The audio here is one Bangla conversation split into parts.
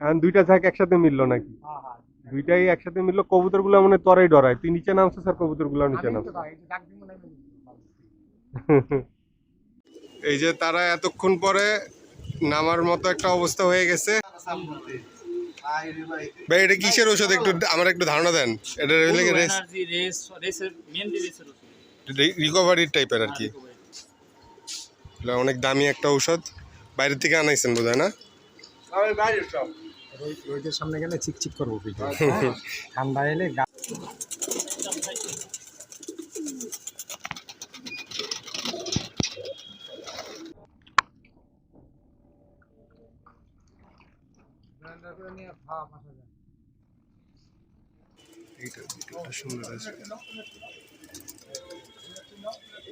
এখন দুইটা ঝাঁক একসাথে মিললো নাকি? হ্যাঁ হ্যাঁ দুইটাই একসাথে মিললো কবুতরগুলো মানে তরাই ডরায়। তুই নিচে নামছিস আর কবুতরগুলো নিচে আমি তো নামছে এই যে তারা এতক্ষণ পরে নামার মতো একটা অবস্থা হয়ে গেছে। ভাই এটা কিসের ওষুধ একটু আমার একটু ধারণা দেন। এটা রিকভারির টাইপের আর কি। অনেক দামি একটা ঔষধ। বাইরে থেকে আনাইছেন বোধ হয় না রোদের সামনে গেলে চিকচিক করব পিঠে। ঠান্ডা এলে গা-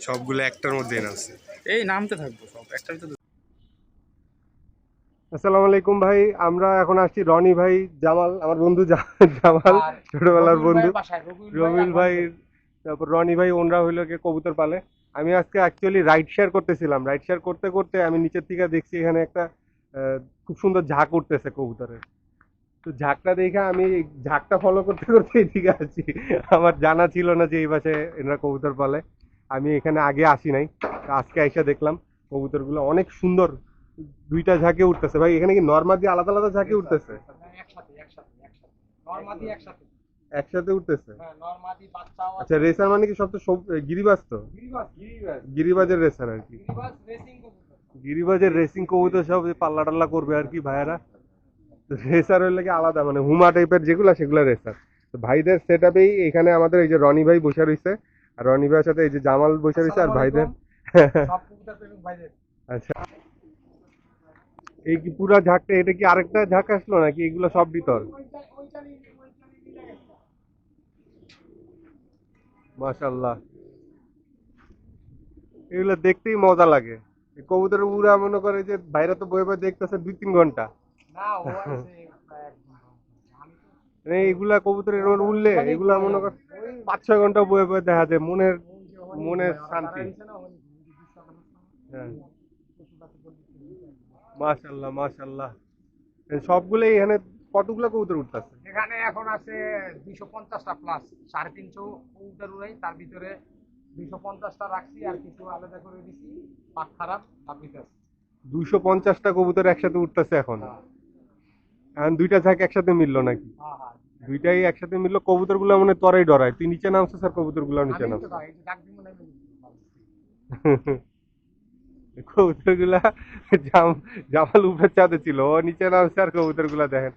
সবগুলো একটার মধ্যে আছে এই নামতে থাকব সব একটা ভিতরে আসসালামু আলাইকুম ভাই আমরা এখন আসছি রনি ভাই জামাল আমার বন্ধু জামাল ছোটবেলার বন্ধু। রবিল ভাই তারপর রনি ভাই ওনরা হইল গিয়ে কবুতর পালে। আমি আজকে অ্যাকচুয়ালি রাইড শেয়ার করতেছিলাম। রাইড শেয়ার করতে করতে আমি নিচের থেকে দেখছি এখানে একটা আহ, খুব সুন্দর ঝাঁক উঠতেছে কবুতরের। তো ঝাঁকটা দেখে আমি ঝাঁকটা ফলো করতে করতে এদিকে আছি আমার জানা ছিল না যে এই পাশে এনারা কবুতর পালে। আমি এখানে আগে আসি নাই। তো আজকে এসে দেখলাম কবুতরগুলো অনেক সুন্দর দুইটা ঝাঁকে উঠতেছে। ভাই এখানে কি নর্মাদি আলাদা আলাদা ঝাঁকে উঠতেছে? একসাথে উঠতেছে? হ্যাঁ আচ্ছা রেসার মানে কি সব তো গিরিবাজ তো? গিরিবাস গিরিবাস গিরিবাজের রেসার আর কি। গিরিবাজের রেসিং কবুতর সব পাল্লা টাল্লা করবে আর কি ভাইয়ারা। রেসার হইলে কি আলাদা মানে হুমা টাইপের যেগুলো সেগুলো রেসার। তো ভাইদের সেট আপেই এখানে আমাদের এই যে রনি ভাই বসে রয়েছে আর রনি ভাইয়ের সাথে এই যে জামাল বসে রয়েছে আর ভাইদের। আচ্ছা। এই কি পুরা ঝাঁকটা এটা কি আরেকটা ঝাঁক আসলো নাকি? এগুলো সব ভিতর। মাশাল্লাহ এগুলো দেখতেই মজা লাগে। এই কবুতরের উড়া মনে করে যে বাইরে তো বয়ে বয়ে দেখতেছে দুই তিন ঘণ্টা। মানে এগুলা কবুতরের এরকম উঠলে এগুলা মনে কর পাঁচ ছয় ঘণ্টা বয়ে বয়ে দেখা যায় মনের মনের শান্তি। হ্যাঁ। মাশাল্লাহ মাশাল্লাহ সবগুলোই এখানে কতগুলো কবুতর উঠতেছে? এখানে এখন আছে দুইশো পঞ্চাশটা প্লাস সাড়ে তিনশো কবুতর উড়াই তার ভিতরে দুইশো পঞ্চাশটা রাখছি আর কিছু আলাদা করে দিছি পাক খারাপ ভিতরে দুইশো পঞ্চাশটা কবুতর একসাথে উঠতেছে এখন? এখন দুইটা ঝাঁক একসাথে মিললো নাকি? হ্যাঁ হ্যাঁ দুইটাই একসাথে মিললো কবুতরগুলো মানে তরাই ডরায়। তুই নিচে নামছিস আর কবুতরগুলো নিচে নামছে তাই, এই যে ডাক দিব না, আমি কবুতরগুলা জামাল উপরে চাঁদে ছিল ও নিচে নামছে আর কবুতরগুলা দেখেন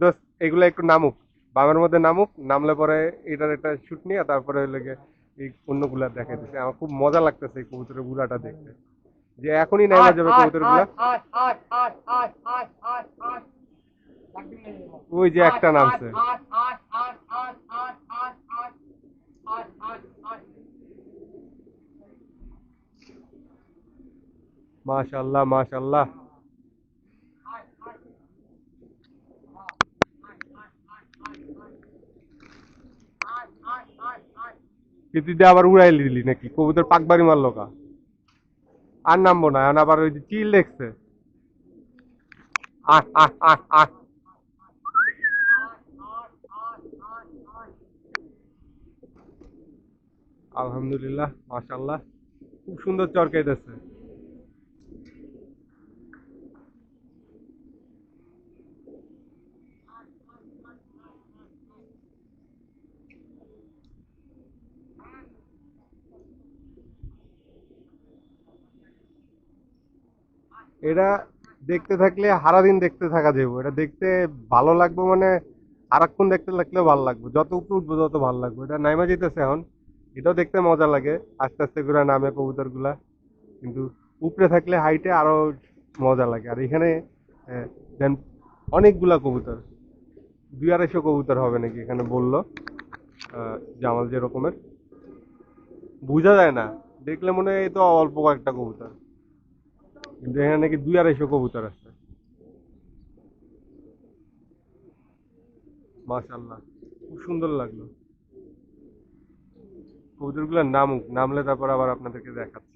দোস্ত এগুলা একটু নামুক বামের মধ্যে নামুক নামলে পরে এটার একটা শুট নিয়ে তারপরে গিয়ে এই অন্যগুলা দেখে দিচ্ছে আমার খুব মজা লাগতেছে এই কবুতরের গুলাটা দেখতে যে এখনই নেওয়া যাবে কবুতরগুলা। ওই যে একটা নামছে মাশাল্লাহ মাশাল্লাহ কীর্তি দিয়ে আবার উড়াই দিলি নাকি? কবুতর পাকবাড়ি মারলো কা? আর নামবো না, এখন আবার ওই যে চিল দেখছে। আলহামদুলিল্লাহ মাশাল্লাহ খুব সুন্দর চরকাইতেছে এটা দেখতে থাকলে সারাদিন দেখতে থাকা যাব এটা দেখতে ভালো লাগবে মানে সারাক্ষণ দেখতে লাগলে ভালো লাগবে। যত উপরে উঠবো তত ভালো লাগবে। এটা নাইমা যেতেছে এখন। এটাও দেখতে মজা লাগে। আস্তে আস্তে করে নামে কবুতরগুলা কিন্তু উপরে থাকলে হাইটে আরও মজা লাগে। আর এখানে দেন অনেকগুলা কবুতর। দুই আড়াইশো কবুতর হবে নাকি এখানে বলল জামাল যে রকমের। বোঝা যায় না। দেখলে মনে হয় এই তো অল্প কয়েকটা কবুতর। কিন্তু এখানে নাকি দুই আড়াইশো কবুতর আছে। মাশাল্লাহ খুব সুন্দর লাগল। কবুতরগুলোর নামুক নামলে তারপর আবার আপনাদেরকে দেখাচ্ছি।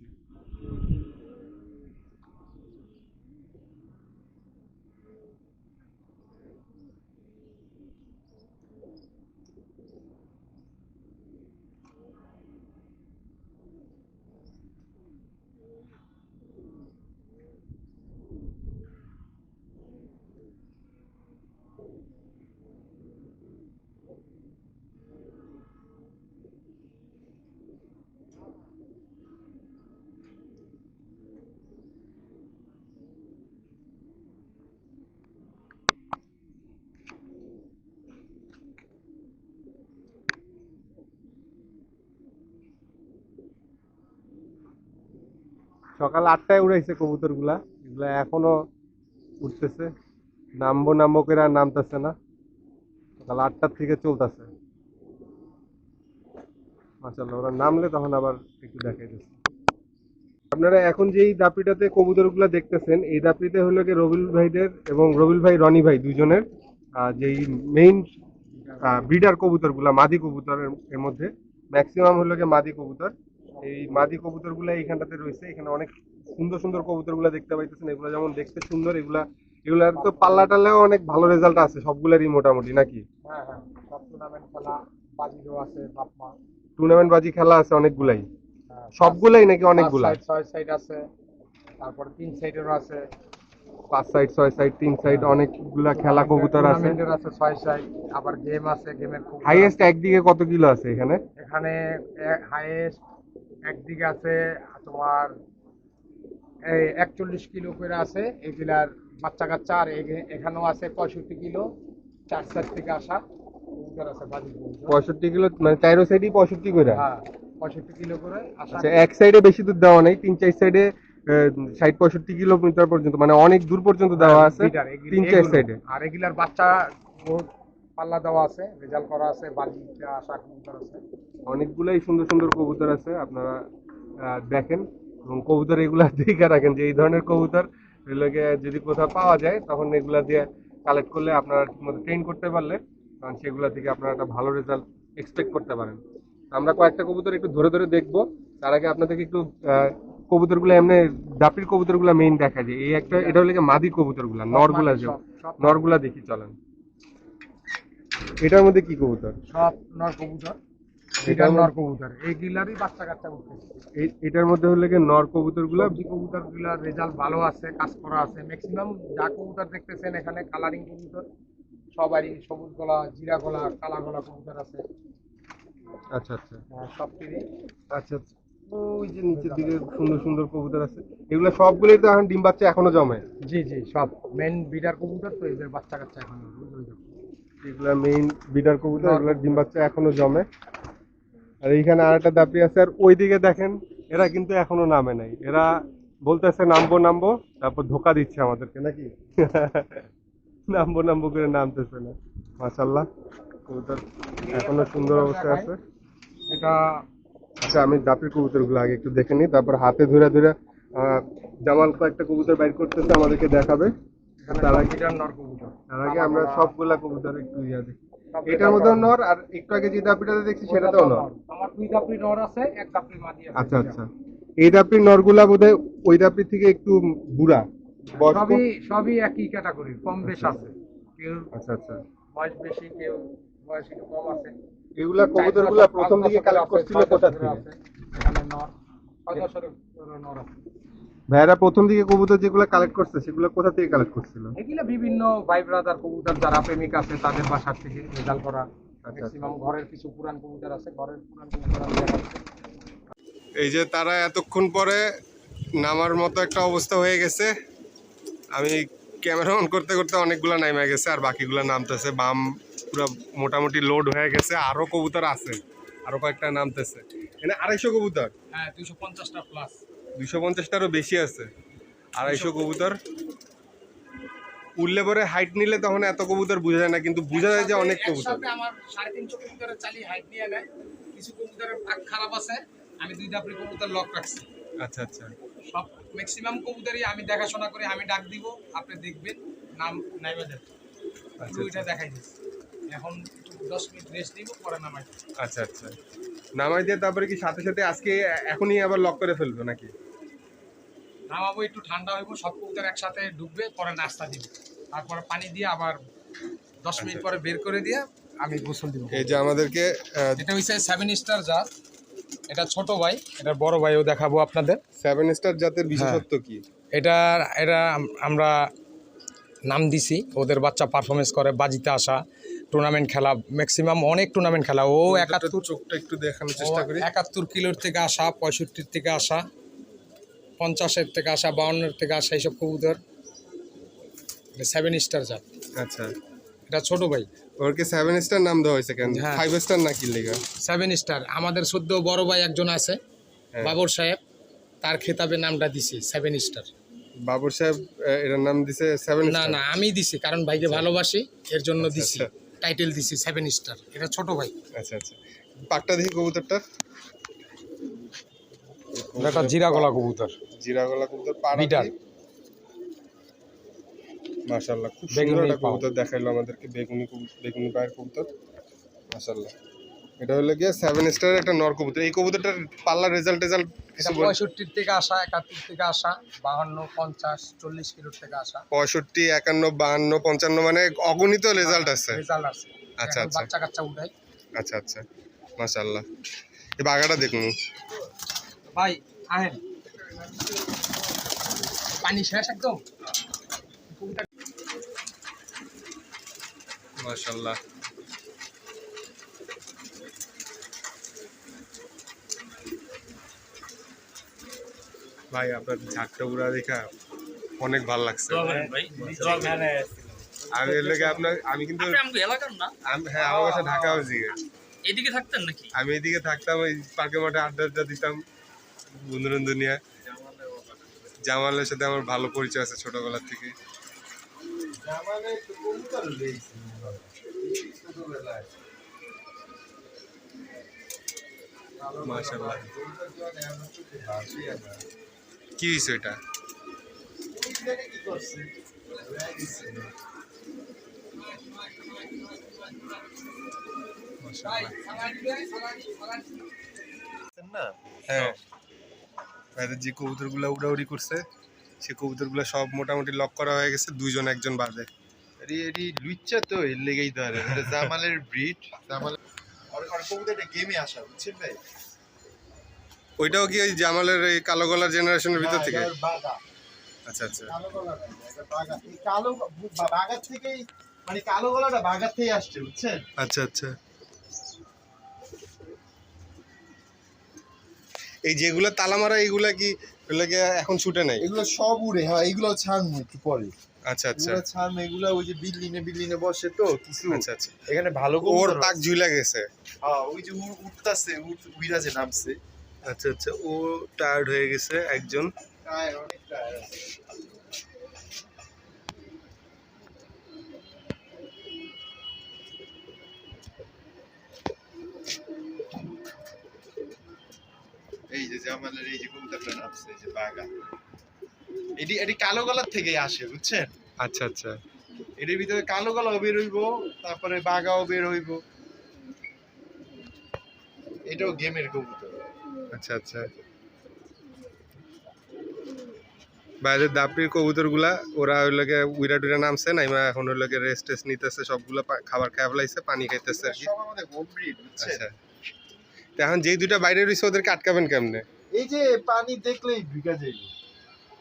সকাল আটটায় উড়াইছে কবুতরগুলা। এগুলা এখনও উঠতেছে নামবো নামবো করে আর নামতেছে না। সকাল আটটার থেকে চলতেছে। মাশাল্লাহ ওরা নামলে তখন আবার একটু দেখাই দিচ্ছে। আপনারা এখন যেই দাপিটাতে কবুতরগুলা দেখতেছেন, এই দাপিতে হলো কি রবিল ভাইদের এবং রবিল ভাই, রনি ভাই দুজনের যেই মেইন ব্রিডার কবুতরগুলা, মাদি কবুতরের এর মধ্যে ম্যাক্সিমাম হলো কি মাদি কবুতর। এই মাদি কবুতরগুলা এইখানটাতে রয়েছে। এখানে অনেক সুন্দর সুন্দর কবুতরগুলা দেখতে পাইতেছেন। এগুলা যেমন দেখতে সুন্দর এগুলা এগুলার তো পাল্লা টাল্লাও অনেক ভালো রেজাল্ট আছে সবগুলারই মোটামুটি নাকি? হ্যাঁ হ্যাঁ টুর্নামেন্ট খেলা বাজিরও আছে বাপমা। টুর্নামেন্ট বাজি খেলা আছে অনেকগুলাই? হ্যাঁ, সবগুলাই নাকি অনেকগুলা? ছয় সাইড আছে তারপর তিন সাইডেরও আছে। পাঁচ সাইড ছয় সাইড তিন সাইড অনেকগুলা খেলা কবুতর আছে। আছে ছয় সাইড আবার গেম আছে গেমের খুব হাইয়েস্ট একদিকে কত কিলো আছে এখানে? এখানে হাইয়েস্ট একদিকে আছে তোমার এই একচল্লিশ কিলো করে আছে এগুলার বাচ্চা কাচ্চা আর এখানেও আছে পঁয়ষট্টি কিলো চার সাইড থেকে আসা। পঁয়ষট্টি কিলো মানে চাইরো সাইডই পঁয়ষট্টি করে? হ্যাঁ পঁয়ষট্টি কিলো করে আচ্ছা এক সাইডে বেশি দূর দেওয়া নেই তিন চার সাইডে ষাট পঁয়ষট্টি কিলোমিটার পর্যন্ত মানে অনেক দূর পর্যন্ত দেওয়া আছে তিন চার সাইডে। আর এগুলার বাচ্চা পাল্লা দেওয়া আছে রেজাল্ট করা আছে বাজিতে আসা কবুতর আছে। অনেকগুলাই সুন্দর সুন্দর কবুতর আছে আপনারা দেখেন। এবং কবুতর এগুলা দেখে রাখেন যে এই ধরনের কবুতর এগুলোকে যদি কোথাও পাওয়া যায় তখন এগুলা দিয়ে কালেক্ট করলে আপনারা ঠিকমতো ট্রেন করতে পারলে তখন সেগুলা থেকে আপনারা একটা ভালো রেজাল্ট এক্সপেক্ট করতে পারেন। আমরা কয়েকটা কবুতর একটু ধরে ধরে দেখব। তার আগে আপনাদেরকে একটু আহ, কবুতরগুলো এমনি ডাপির কবুতরগুলো মেইন দেখা যায় এই একটা এটা হলো মাদি কবুতরগুলা নরগুলা নরগুলা দেখি চলেন। এটার মধ্যে কি কবুতর? সব নর কবুতর। এটার নর কবুতর। এইগুলারই বাচ্চা কাচ্চা উঠতেছে। এটার মধ্যে হলো গিয়ে নর কবুতরগুলো? সবজি কবুতরগুলার রেজাল্ট ভালো আছে কাজ করা আছে। ম্যাক্সিমাম যা কবুতর দেখতেছেন এখানে কালারিং কবুতর সবারই সবুজ গলা জিরা গলা কালা গলা কবুতর আছে। আচ্ছা আচ্ছা। আহ, সব টিভি আচ্ছা আচ্ছা। ওই যে নিচের দিকে সুন্দর সুন্দর কবুতর আছে। এগুলো সবগুলোই তো এখন ডিম বাচ্চা এখনও জমে? জি জি সব। মেন বিডার কবুতর তো এদের বাচ্চা কাচ্চা এখন। এগুলা মেইন বিডার কবুতর এগুলোর ডিম বাচ্চা এখনও জমে। আর এইখানে আরেকটা দাপি আছে আর ওইদিকে দেখেন এরা কিন্তু এখনও নামে নাই। এরা বলতেছে নামবো নামবো। তারপর ধোকা দিচ্ছে আমাদেরকে নাকি? নামবো নামবো করে নামতেছে না। মাশাল্লাহ কবুতর এখনও সুন্দর অবস্থায় আছে। এটা আচ্ছা আমি দাপির কবুতরগুলো আগে একটু দেখে নিই। তারপর হাতে ধরে ধরে জামাল কয়েকটা কবুতর বাইর করতেছে আমাদেরকে দেখাবে। তার আগে বিডার নর কবুতর তার আগে আমরা সবগুলা কবুতর একটু ইয়া দেখি। এটার মধ্যেও নর। আর একটু আগে যে দাপিটাতে দেখছি সেটাতেও নর। আমার দুই দাপড়ি নর আছে এক দাপড়ি মাদি আছে। আচ্ছা আচ্ছা। এই দাপির নরগুলা বোধহয় ওই দাপির থেকে একটু বুড়া সবই সবই একই ক্যাটাগরি কম বেশ আছে। কেউ আচ্ছা আচ্ছা। বয়স বেশি কেউ বয়স একটু কম আছে। এগুলা কবুতরগুলা প্রথম দিকে কালেক্ট করছিল কোথা থেকে? এখানে নর নর আছে। ভাইয়ারা প্রথম দিকে কবুতর যেগুলো কালেক্ট করছে সেগুলো কোথা থেকে কালেক্ট করছিল? এগুলা বিভিন্ন ভাই ব্রাদার কবুতর যারা প্রেমিক আছে তাদের বাসার থেকে রেজাল্ট করা। আচ্ছা। ম্যাক্সিমাম ঘরের কিছু পুরান কবুতর আছে ঘরের পুরান কবুতর আমি দেখাচ্ছি। এই যে তারা এতক্ষণ পরে নামার মতো একটা অবস্থা হয়ে গেছে। আমি ক্যামেরা অন করতে করতে অনেকগুলা নামে গেছে আর বাকিগুলা নামতেছে। বাম পুরো মোটামুটি লোড হয়ে গেছে আরও কবুতর আছে আরও কয়েকটা নামতেছে। এখানে আড়াইশো কবুতর? হ্যাঁ দুইশো পঞ্চাশটা প্লাস দুইশো পঞ্চাশটারও বেশি আছে। আড়াইশো কবুতর। উঠলে পরে হাইট নিলে তখন এত কবুতর বোঝা যায় না কিন্তু বোঝা যায় যে অনেক কবুতর। আমার সাড়ে তিনশো কবুতরের চালি হাইট নিয়ে নেয়। কিছু কবুতরের পাক খারাপ আছে আমি দুই দাপড়ি কবুতর লক রাখছি। আচ্ছা আচ্ছা। সব ম্যাক্সিমাম কবুতরই আমি দেখাশোনা করে আমি ডাক দিব আপনি দেখবেন নাম নাইবা যাবে আচ্ছা ওইটা দেখাই দিচ্ছি। এখন দশ মিনিট রেস্ট দিব পরে নামাই। আচ্ছা আচ্ছা। নামাই দিয়ে তারপরে কি সাথে সাথে আজকে এখনই আবার লক করে ফেলব নাকি? নামাবো একটু ঠান্ডা হইব সব কবুতর একসাথে ডুববে পরে নাস্তা দিব। তারপরে পানি দিয়ে আবার দশ মিনিট পরে বের করে দিয়ে আমি গোসল দিব। এই যে আমাদেরকে এটা হচ্ছে সেভেন স্টার জাত। এটা ছোট ভাই এটা বড় ভাইও দেখাবো আপনাদের। সেভেন স্টার জাতের বিশেষত্ব কি? এটা এটা আমরা নাম দিছি ওদের বাচ্চা পারফরমেন্স করে বাজিতে আসা টুর্নামেন্ট খেলা ম্যাক্সিমাম অনেক টুর্নামেন্ট খেলা। ও একাত্তর চোখটা একটু দেখানোর চেষ্টা করি। একাত্তর কিলোর থেকে আসা পঁয়ষট্টির থেকে আসা। পঞ্চাশের থেকে আসা বাউন্নের থেকে আসা এইসব কবুতর। সেভেন স্টার জাত। আচ্ছা। এটা ছোট ভাই। ওর কি সেভেন স্টার নাম দেওয়া হয়েছে কেন? হ্যাঁ। ফাইভ স্টার না কি লেগা? সেভেন স্টার আমাদের সদ্য বড় ভাই একজন আছে হ্যাঁ। বাবর সাহেব। তার খেতাবের নামটা দিছি সেভেন স্টার বাবর সাহেব এটার নাম দিছে সেভেন না না আমি দিছি কারণ ভাইকে ভালোবাসি এর জন্য দিছি। আচ্ছা। টাইটেল দিছি সেভেন স্টার এটা ছোট ভাই। আচ্ছা আচ্ছা। পাকটা দেখি কবুতরটা এটা জিরা গলা কবুতর। জিরা গলা কবুতর পাড়া বিটাল। মাশাল্লাহ খুব সুন্দর একটা কবুতর দেখাইলো আমাদেরকে বেগুনি বেগুনি পায়ের কবুতর। মাশাল্লাহ এটা হলো গিয়ে সেভেন স্টারের একটা নর কবুতর। এই কবুতরটার পাল্লা রেজাল্ট রেজাল্ট এটা পঁয়ষট্টির থেকে আসা একাত্তর থেকে আসা বাহান্ন পঞ্চাশ চল্লিশ কিলোর থেকে আসা। পঁয়ষট্টি একান্ন বাহান্ন পঞ্চান্ন মানে অগণিত রেজাল্ট আছে। রেজাল্ট আছে। আচ্ছা, আচ্ছা। বাচ্চা কাচ্চা উঠাই। আচ্ছা আচ্ছা। মাশাল্লাহ এই বাগাটা দেখুন। ভাই আহেন। পানি শেষ একদম? মাশাল্লাহ ভাই আপনার ঝাঁকটা উড়া দেখা অনেক ভালো লাগছে। আমি এর লেগে আপনার আমি কিন্তু হ্যাঁ আমার বাসা ঢাকা হাউজিংয়ে এদিকে থাকতেন নাকি? আমি এদিকে থাকতাম ওই পার্কের মাঠে আড্ডা আড্ডা দিতাম। বন্ধুরন দুনিয়া। জামালের সাথে আমার ভালো পরিচয় আছে ছোটবেলার থেকে। মাশাআল্লাহ। কি হয়েছে এটা? হ্যাঁ। এদের যে কবুতরগুলো উড়াউড়ি করছে সে কবুতরগুলো সব মোটামুটি লক করা হয়ে গেছে দুইজন একজন বাদে এটি লুচ্চা তো এর লেগেই ধরে জামালের ব্রিড আর কবুতরটা গেমে আসা বুঝছেন ভাই। ওইটাও কি ওই জামালের এই কালো গলার জেনারেশনের ভিতর থেকে? আচ্ছা আচ্ছা। কালো বাগার থেকেই মানে কালো গলাটা বাগার থেকেই আসছে বুঝছেন? আচ্ছা আচ্ছা। এই যেগুলো তালা মারা এইগুলা কি এগুলাকে এখন ছুটে নাই? এগুলো সব উড়ে হ্যাঁ এগুলো ছাড়ন একটু পরে। আচ্ছা আচ্ছা। এগুলো এগুলো ওই যে বিল্ডিনে বিল্ডিনে বসে তো কিছু। আচ্ছা আচ্ছা। এখানে ভালো ওর কবুতর পাক ঝুলে গেছে। হ্যাঁ ওই যে উড়- উঠতাছে উড়- উইরা যে নামছে। আচ্ছা আচ্ছা। ও টায়ার্ড হয়ে গেছে একজন। টায়ার অনেক টায়ার এই যে জামালের এই যে কবুতরটা নামছে এই যে বাগা এটি এটি কালো গলার থেকে আসে বুঝছেন? আচ্ছা আচ্ছা। এটির ভিতরে কালো গলাও বের হইব তারপরে বাগাও বের হইব। এটাও গেমের কবুতর। আচ্ছা আচ্ছা। বাইরের দাপির কবুতরগুলা ওরা ওই লগে উইরা টুইরা নামছে নাইমা এখন ওই লগে রেস্ট টেস্ট নিতেছে সবগুলা খাবার খাওয়া ফেলাইছে পানি খাইতেছে আর কি। আচ্ছা। তো এখন যেই দুইটা বাইরে রয়েছে ওদেরকে আটকাবেন কেমনে? এই যে পানি দেখলেই ঢুকা যাইব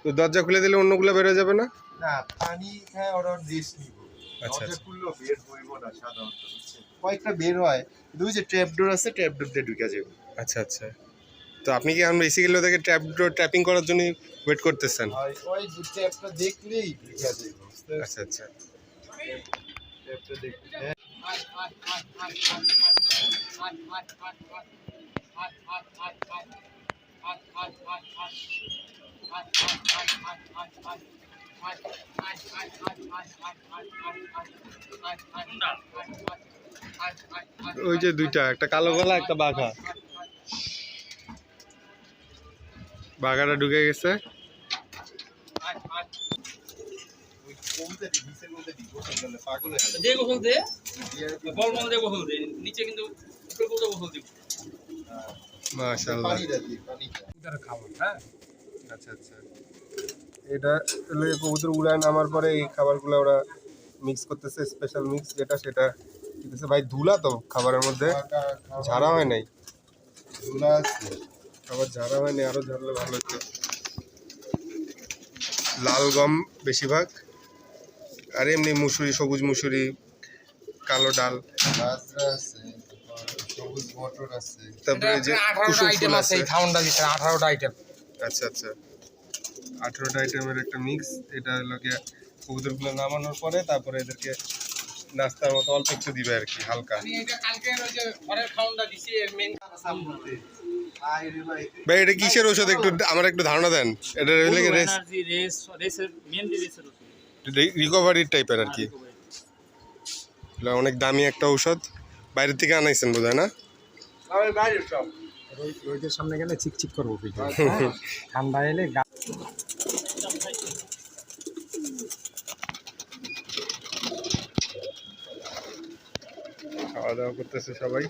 তো দরজা খুলে দিলে অন্যগুলো বেরো যাবে না? না পানি খায় ওরা রেস্ট নিব। আচ্ছা, আচ্ছা। বের হইব না সাধারণত কয়েকটা বের হয় ওই যে ট্র্যাপ ডোর আছে ট্র্যাপ ডোর দিয়ে ঢুকা যাবে আচ্ছা আচ্ছা। তো আপনি কি এখন বেসিক্যালি ওদেরকে ট্র্যাপ ট্র্যাপিং করার জন্য ওয়েট করতেছেন? ওই যে ট্র্যাপটা দেখলেই ঢুকা আচ্ছা আচ্ছা। ট্র্যাপটা দেখলে ওই যে দুইটা, একটা কালো গলা, একটা বাঘা। বাঘাটা ঢুকে গেছে। ওই কবুতরই নিচে কবুতরই গোসল করলে পাগল হয়ে যাবে দে গোসল দে দিয়ে বল মল দিয়ে গোসল দে নিচে কিন্তু উপরে কোথাও মাশাআল্লাহ। পানিটা দিই পানিটা খাবার হ্যাঁ? আচ্ছা আচ্ছা। এটা হলো কবুতর উড়ান নামার পরে এই খাবারগুলো ওরা মিক্স করতেছে স্পেশাল মিক্স যেটা সেটা দিতেছে। ভাই ধুলা তো খাবারের মধ্যে ঝাড়া হয় নাই। ধুলা আছে। খাবার ঝাড়া হয়নি আরও ঝাড়লে ভালো হতো। লাল গম বেশিরভাগ আর এমনি মুসুরি সবুজ মুসুরি কালো ডাল। আছে। মটর আছে। তারপরে এই যে কুসুম ফুল আছে এই দিচ্ছে আঠারোটা আইটেম আচ্ছা আচ্ছা। আঠেরোটা আইটেমের একটা মিক্স এটা হলো গিয়ে কবুতরগুলো নামানোর পরে তারপরে এদেরকে নাস্তার মতো অল্প একটু দিবে আর কি হালকা। আমি এটা কালকে ওই যে ঘরের খাওয়ানটা দিছি এর মেন ভাই। এটা কিসের ওষুধ একটু আমার একটু ধারণা দেন। এটা মেন রিকভারির টাইপের আর কি। অনেক দামি একটা ঔষধ। বাইরে থেকে আনাইছেন বোধ হয় না? রোদের সামনে গেলে চিকচিক করব ঠান্ডা এলে গা খাওয়া দাওয়া করতেছে সবাই।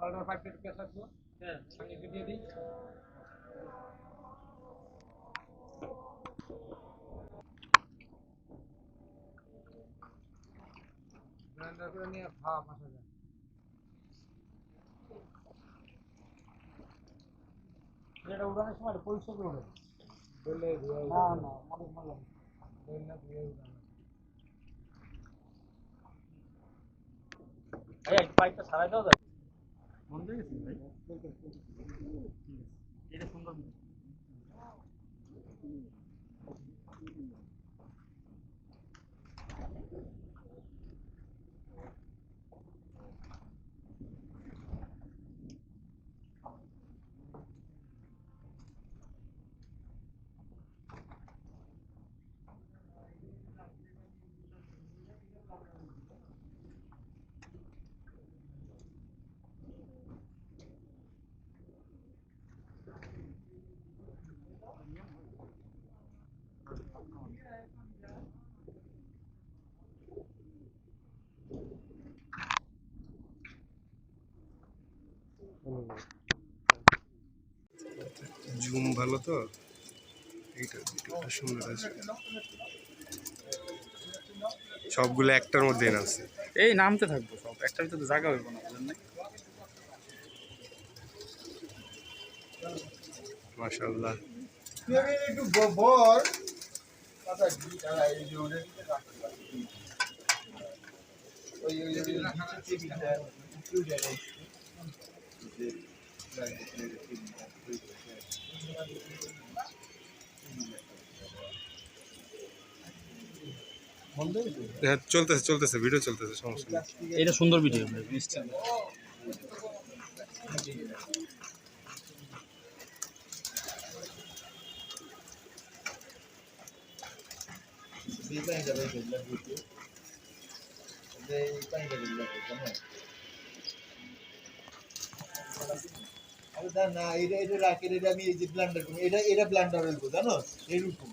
পাউডার ফাইভ প্লেট পেঁয়াজ আসব হ্যাঁ একটু দিয়ে দিই। ব্লেন্ডার করে নিয়ে খাওয়া পাশা যায়। এটা উড়ানোর সময় পরিষ্কার করে বললে না না অনেক মজা বললে ধুয়ে উড়ানো। এই পাইপটা সারাই দাও যাবে বন্ধ হয়ে গেছে ভাই এটা সুন্দর জুম ভালো তো? এইটা ভিডিওটা সুন্দর আছে সবগুলো একটার মধ্যে আছে। এই নামতে থাকব সব। একটা ভিতরে জায়গা হইব না বুঝলেন মাশাআল্লাহ। একটু বল হ্যাঁ চলতেছে চলতেছে ভিডিও চলতেছে সমস্যা এটা সুন্দর ভিডিও নিশ্চয় না এটা এটা রাখে এটা আমি এই যে ব্লান্ডার এটা এটা ব্লান্ডার হইব জানো এরকম।